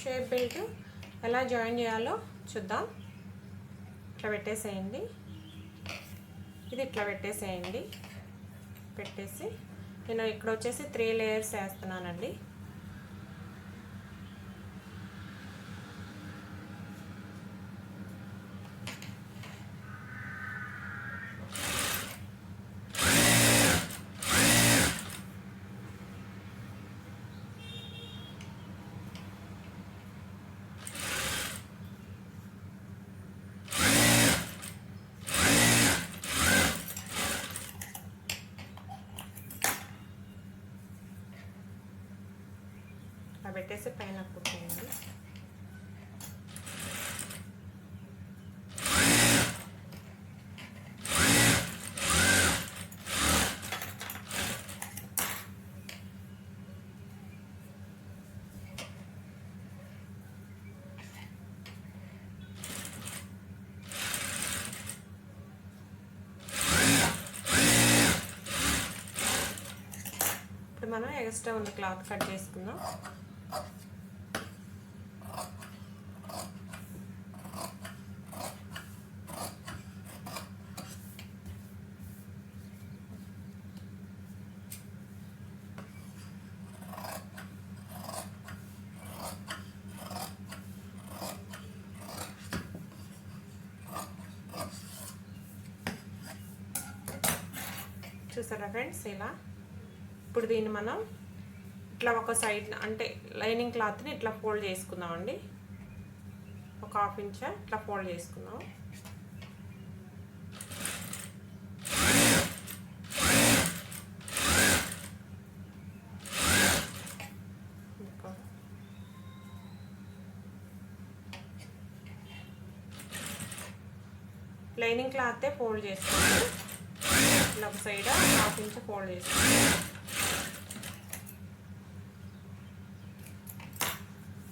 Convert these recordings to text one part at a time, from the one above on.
Shape belt ఎలా join చేయాలో చూద్దాం. ఇట్లా పెట్టేసేయండి. ఇది ఇట్లా పెట్టేసేయండి. పెట్టేసి నేను ఇక్కడ వచ్చేసి త్రీ లేయర్స్ వేస్తున్నానండి. పెట్టేసి పైన కుట్టేయండి. ఇప్పుడు మనం ఎక్స్ట్రా ఉన్న క్లాత్ కట్ చేసుకుందాం. చూసారా ఫ్రెండ్స్ ఇలా. ఇప్పుడు దీన్ని మనం ఇట్లా ఒక సైడ్ అంటే లైనింగ్ క్లాత్ని ఇట్లా ఫోల్డ్ చేసుకుందామండి. ఒక హాఫ్ ఇంచ్ ఇట్లా ఫోల్డ్ చేసుకుందాం. లైనింగ్ క్లాతే ఫోల్డ్ చేసుకోండి ఇట్లా ఒక సైడ్ హాఫ్ ఇంచ్ ఫోల్డ్ చేసుకోండి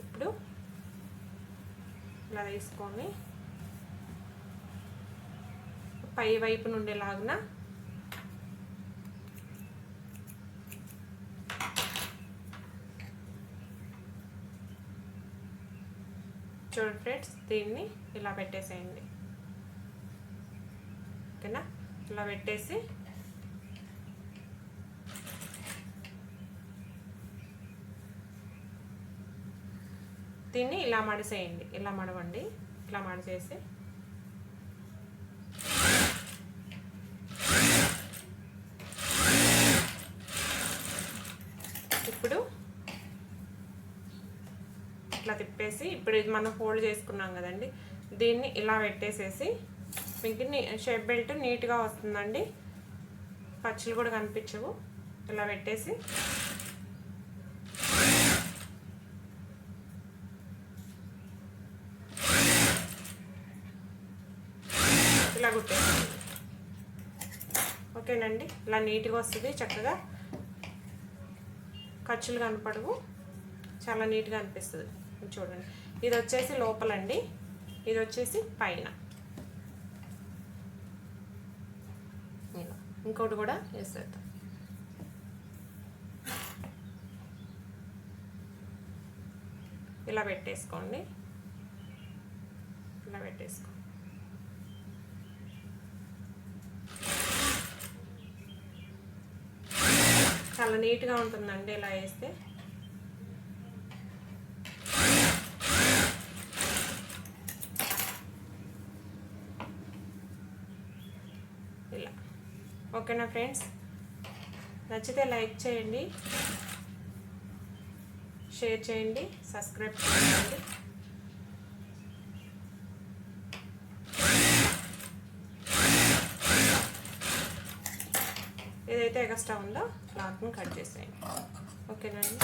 ఇప్పుడు ఇట్లా తీసుకొని పై వైపు నుండేలాగిన చూడండి ఫ్రెండ్స్ దీన్ని ఇలా పెట్టేసేయండి. ఓకేనా? ఇలా పెట్టేసి దీన్ని ఇలా మడిసేయండి. ఇలా మడవండి. ఇట్లా మడిచేసి. ఇప్పుడు ఇట్లా తిప్పేసి ఇప్పుడు ఇది మనం ఫోల్డ్ చేసుకున్నాం కదండి. దీన్ని ఇలా పెట్టేసేసి మీకు షేప్ బెల్ట్ నీట్గా వస్తుందండి. పచ్చులు కూడా కనిపించవు. ఇలా పెట్టేసి ఇలా కుట్టేయండి ఓకేనండి. ఇలా నీట్గా వస్తుంది చక్కగా ఖర్చులు కనపడవు. చాలా నీట్గా అనిపిస్తుంది. చూడండి. ఇది వచ్చేసి లోపలండి. ఇది వచ్చేసి పైన. ఇంకోటి కూడా వేసేద్దాం. ఇలా పెట్టేసుకోండి. ఇలా పెట్టేసుకోండి. చాలా నీట్గా ఉంటుందండి ఇలా వేస్తే. ఇలా. ఓకేనా ఫ్రెండ్స్? నచ్చితే లైక్ చేయండి. షేర్ చేయండి. సబ్స్క్రైబ్ చేయండి. ఏదైతే ఎగస్ట్రా ఉందో క్లాత్ని కట్ చేసేయండి ఓకేనండి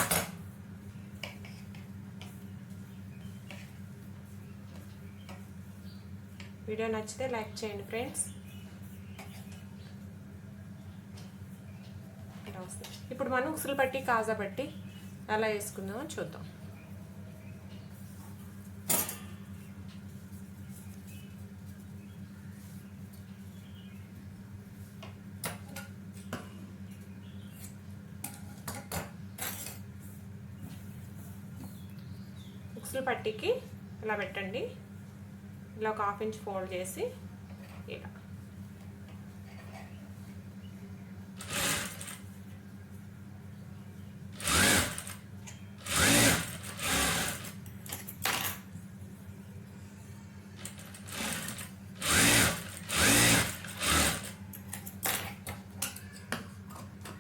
వీడియో నచ్చితే లైక్ చేయండి ఫ్రెండ్స్. ఇప్పుడు మనం ఉసులు పట్టి కాజా పట్టి అలా వేసుకుందామో చూద్దాం. ఉక్సులు పట్టికి ఇలా పెట్టండి. ఇలా ఒక హాఫ్ ఇంచ్ ఫోల్డ్ చేసి ఇలా.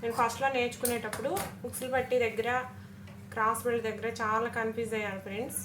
నేను ఫస్ట్లో నేర్చుకునేటప్పుడు ఉక్సులు పట్టి దగ్గర క్రాస్ బెల్ట్ దగ్గర చాలా కన్ఫ్యూజ్ అయ్యాను ఫ్రెండ్స్